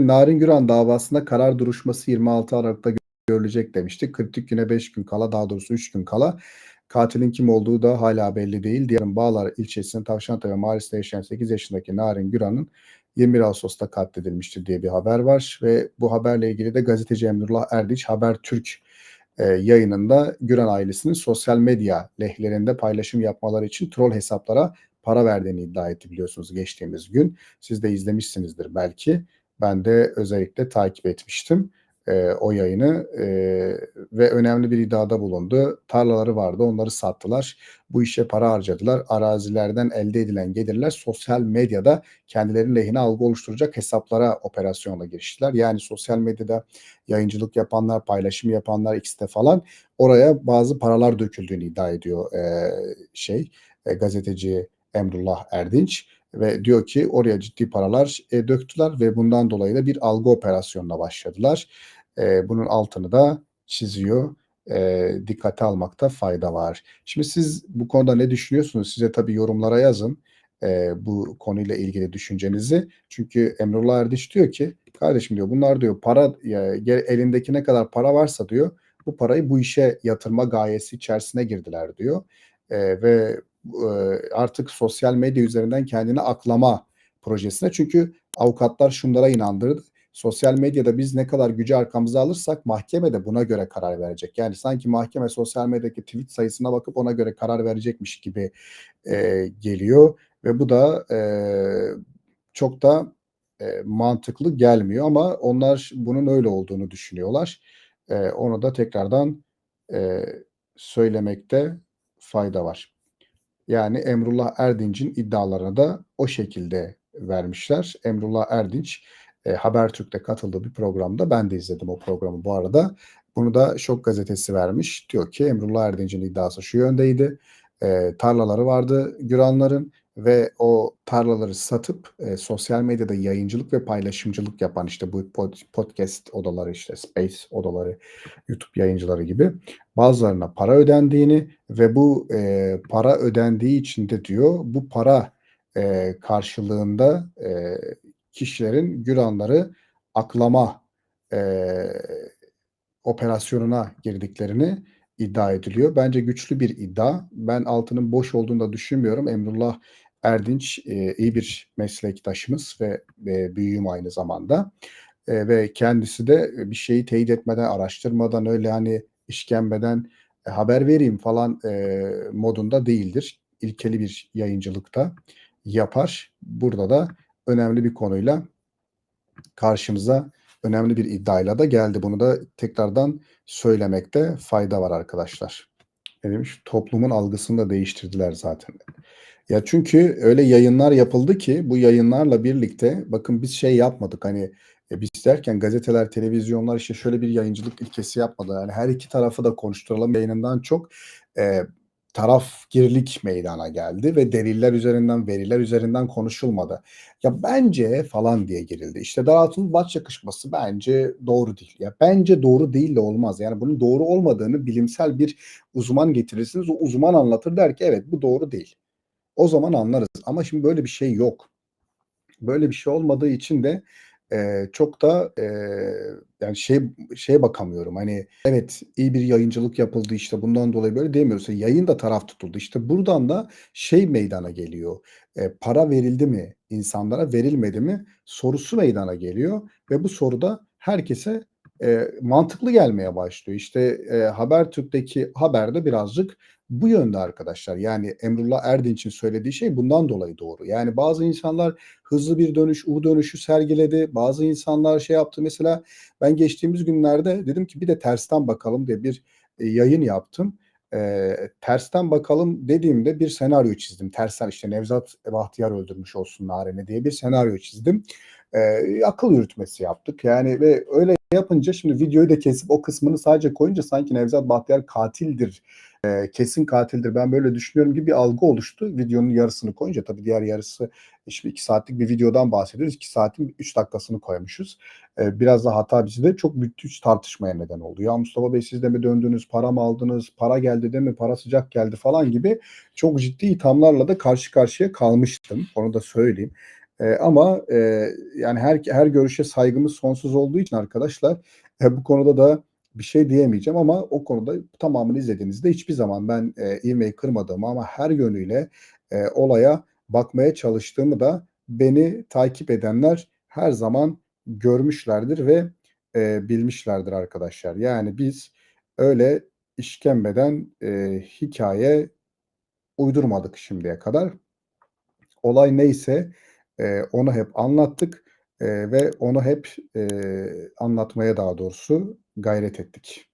Narin Güran davasında karar duruşması 26 Aralık'ta görülecek demişti. Kritik güne 5 gün kala daha doğrusu 3 gün kala katilin kim olduğu da hala belli değil. Diğer Bağlar ilçesinin Tavşantepe mahallesinde yaşayan 8 yaşındaki Narin Güran'ın 21 Ağustos'ta katledilmiştir diye bir haber var ve bu haberle ilgili de gazeteci Emrullah Erdiç Habertürk e, yayınında Güran ailesinin sosyal medya lehlerinde paylaşım yapmaları için troll hesaplara para verdiğini iddia etti biliyorsunuz geçtiğimiz gün. Siz de izlemişsinizdir belki. Ben de özellikle takip etmiştim e, o yayını e, ve önemli bir iddiada bulundu. Tarlaları vardı onları sattılar. Bu işe para harcadılar. Arazilerden elde edilen gelirler sosyal medyada kendilerinin lehine algı oluşturacak hesaplara operasyonla giriştiler. Yani sosyal medyada yayıncılık yapanlar, paylaşım yapanlar X'te falan oraya bazı paralar döküldüğünü iddia ediyor e, şey e, gazeteci Emrullah Erdinç ve diyor ki oraya ciddi paralar e, döktüler ve bundan dolayı da bir algı operasyonuna başladılar. E, bunun altını da çiziyor. E, dikkate almakta fayda var. Şimdi siz bu konuda ne düşünüyorsunuz? Size tabii yorumlara yazın e, bu konuyla ilgili düşüncenizi. Çünkü Emrullah Erdiş diyor ki kardeşim diyor bunlar diyor para ya, elindeki ne kadar para varsa diyor bu parayı bu işe yatırma gayesi içerisine girdiler diyor. E, ve e, artık sosyal medya üzerinden kendini aklama projesine. Çünkü avukatlar şunlara inandırdı. Sosyal medyada biz ne kadar gücü arkamıza alırsak mahkeme de buna göre karar verecek. Yani sanki mahkeme sosyal medyadaki tweet sayısına bakıp ona göre karar verecekmiş gibi e, geliyor. Ve bu da e, çok da e, mantıklı gelmiyor ama onlar bunun öyle olduğunu düşünüyorlar. E, onu da tekrardan e, söylemekte fayda var. Yani Emrullah Erdinç'in iddialarına da o şekilde vermişler. Emrullah Erdinç e, Habertürk'te katıldığı bir programda ben de izledim o programı bu arada. Bunu da Şok gazetesi vermiş. Diyor ki Emrullah Erdinç'in iddiası şu yöndeydi. E, tarlaları vardı Güranların ve o tarlaları satıp e, sosyal medyada yayıncılık ve paylaşımcılık yapan işte bu pod, podcast odaları işte space odaları YouTube yayıncıları gibi bazılarına para ödendiğini ve bu e, para ödendiği için de diyor bu para e, karşılığında e, kişilerin Güranları aklama e, operasyonuna girdiklerini iddia ediliyor. Bence güçlü bir iddia. Ben altının boş olduğunu da düşünmüyorum. Emrullah Erdinç e, iyi bir meslektaşımız ve e, büyüğüm aynı zamanda. E, ve kendisi de bir şeyi teyit etmeden, araştırmadan öyle hani işkembeden e, haber vereyim falan e, modunda değildir. İlkeli bir yayıncılıkta yapar. Burada da önemli bir konuyla karşımıza önemli bir iddiayla da geldi. Bunu da tekrardan söylemekte fayda var arkadaşlar. Ne demiş? Toplumun algısını da değiştirdiler zaten. Ya çünkü öyle yayınlar yapıldı ki bu yayınlarla birlikte bakın biz şey yapmadık hani e, biz derken gazeteler, televizyonlar işte şöyle bir yayıncılık ilkesi yapmadı. Yani her iki tarafı da konuşturalım yayınından çok e, tarafgirlik meydana geldi ve deliller üzerinden, veriler üzerinden konuşulmadı. Ya bence falan diye girildi. İşte daraltılmış baş yakışması bence doğru değil. Ya bence doğru değil de olmaz. Yani bunun doğru olmadığını bilimsel bir uzman getirirsiniz. O uzman anlatır der ki evet bu doğru değil. O zaman anlarız. Ama şimdi böyle bir şey yok. Böyle bir şey olmadığı için de Eee, çok da, eee, yani, şey şeye bakamıyorum, hani, evet, iyi bir yayıncılık yapıldı, işte, bundan dolayı böyle diyemiyoruz. Yayın da taraf tutuldu. İşte, buradan da şey meydana geliyor, eee, para verildi mi insanlara, verilmedi mi sorusu meydana geliyor ve bu soru da herkese, eee, mantıklı gelmeye başlıyor. İşte, eee, Habertürk'teki haber de birazcık bu yönde arkadaşlar. Yani Emrullah Erdinç'in söylediği şey bundan dolayı doğru. Yani bazı insanlar hızlı bir dönüş, U dönüşü sergiledi. Bazı insanlar şey yaptı. Mesela ben geçtiğimiz günlerde dedim ki bir de tersten bakalım diye bir e, yayın yaptım. E, tersten bakalım dediğimde bir senaryo çizdim. Tersten işte Nevzat Bahtiyar öldürmüş olsun Naren'i diye bir senaryo çizdim. E, akıl yürütmesi yaptık. Yani ve öyle yapınca şimdi videoyu da kesip o kısmını sadece koyunca sanki Nevzat Bahtiyar katildir e, kesin katildir ben böyle düşünüyorum gibi bir algı oluştu. Videonun yarısını koyunca tabii diğer yarısı şimdi iki saatlik bir videodan bahsediyoruz. iki saatin üç dakikasını koymuşuz. E, biraz da hata bizi de çok müthiş tartışmaya neden oldu. Ya Mustafa Bey siz de mi döndünüz, para mı aldınız, para geldi de mi, para sıcak geldi falan gibi çok ciddi ithamlarla da karşı karşıya kalmıştım. Onu da söyleyeyim. Eee, ama, eee, yani her her görüşe saygımız sonsuz olduğu için arkadaşlar, eee, bu konuda da bir şey diyemeyeceğim ama o konuda tamamını izlediğinizde hiçbir zaman ben, eee, ivmeyi kırmadığımı ama her yönüyle, eee, olaya bakmaya çalıştığımı da beni takip edenler her zaman görmüşlerdir ve, eee, bilmişlerdir arkadaşlar. Yani biz öyle işkembeden, eee, hikâye uydurmadık şimdiye kadar. Olay neyse, eee, onu hep anlattık, eee, ve onu hep, eee, anlatmaya daha doğrusu gayret ettik.